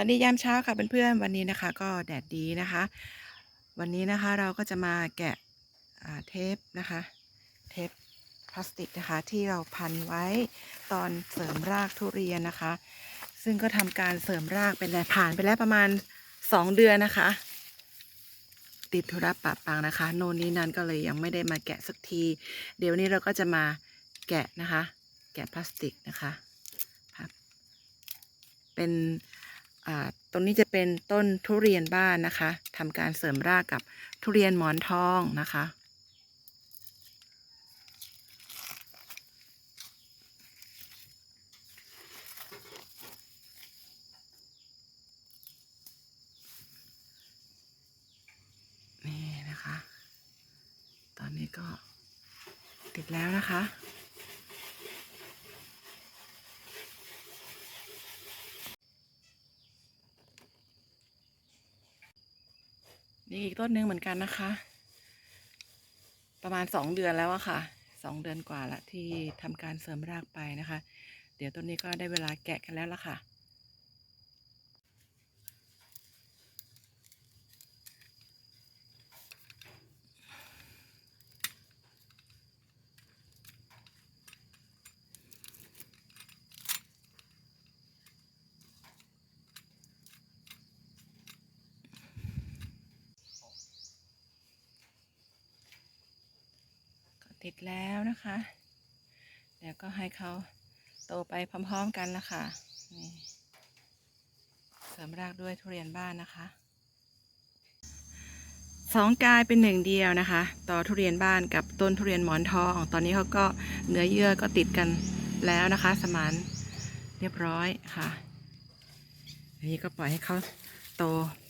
วัสดียามเช้าค่ะเพื่อนๆวันนี้นะคะก็แดดดีนะคะ วันนี้นะคะเราก็จะมาแกะเทปนะคะ เทปพลาสติกนะคะที่เราพันไว้ตอนเสริมรากทุเรียนนะคะ ซึ่งก็ทำการเสริมรากเป็นแล้วผ่านไปแล้วประมาณ 2 เดือนนะคะ ติดธุระปะปังนะคะ โน่นนี้นั่นก็เลยยังไม่ได้มาแกะสักที เดี๋ยววันนี้เราก็จะมาแกะนะคะ แกะพลาสติกนะคะเป็น ตรงนี้จะเป็นต้นทุเรียนบ้านนะคะทำการเสริมรากกับทุเรียนหมอนทองนะคะนี่นะคะ ตอนนี้ก็ติดแล้วนะคะ นี่อีกต้นหนึ่งเหมือนกันนะคะ ประมาณสองเดือนแล้วอะค่ะสองเดือนกว่าละที่ทำการเสริมรากไปนะคะ เดี๋ยวต้นนี้ก็ได้เวลาแกะกันแล้วละค่ะ ติดแล้วนะคะ เดี๋ยวก็ให้เขาโตไปพร้อม ๆกันละค่ะ นี่เสริมรากด้วยทุเรียนบ้านนะคะสองกายเป็นหนึ่งเดียวนะคะ ต่อทุเรียนบ้านกับต้นทุเรียนหมอนทอง ตอนนี้เขาก็เนื้อเยื่อก็ติดกันแล้วนะคะ สมานเรียบร้อยค่ะนี้ก็ปล่อยให้เขาโต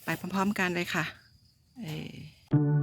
ไปพร้อม ๆ กันเลยค่ะเออ